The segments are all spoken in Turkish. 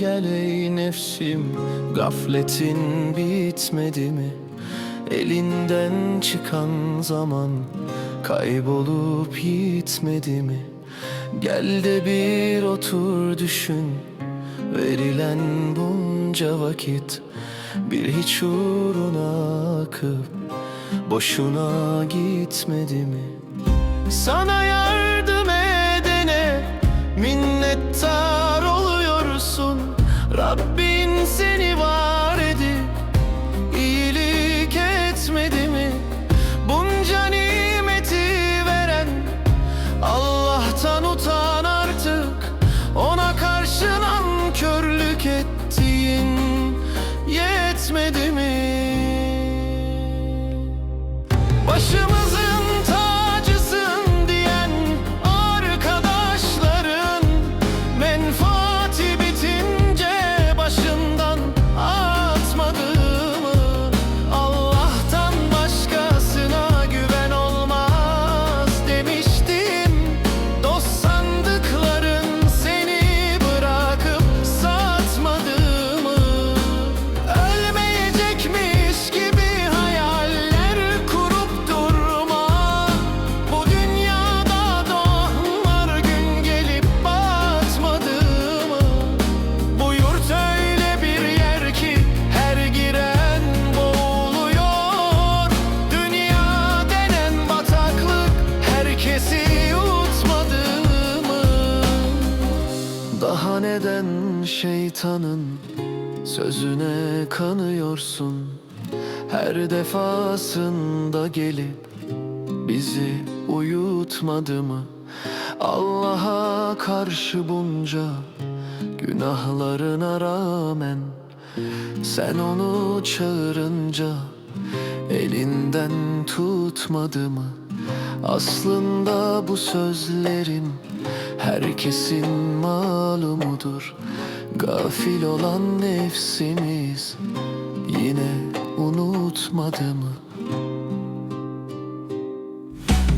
içim Gafletin bitmedi mi? Elinden çıkan zaman Kaybolup gitmedi mi? Gel de bir otur düşün Verilen bunca vakit Bir hiç uğruna akıp Boşuna gitmedi mi? Sana yardım herkesi yutmadı mı? Daha neden şeytanın sözüne kanıyorsun Her defasında gelip bizi uyutmadı mı Allah'a karşı bunca günahlarına rağmen Sen onu çağırınca elinden tutmadı mı aslında bu sözlerim herkesin malumudur Gafil olan nefsimiz yine unutmadı mı?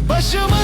Başımı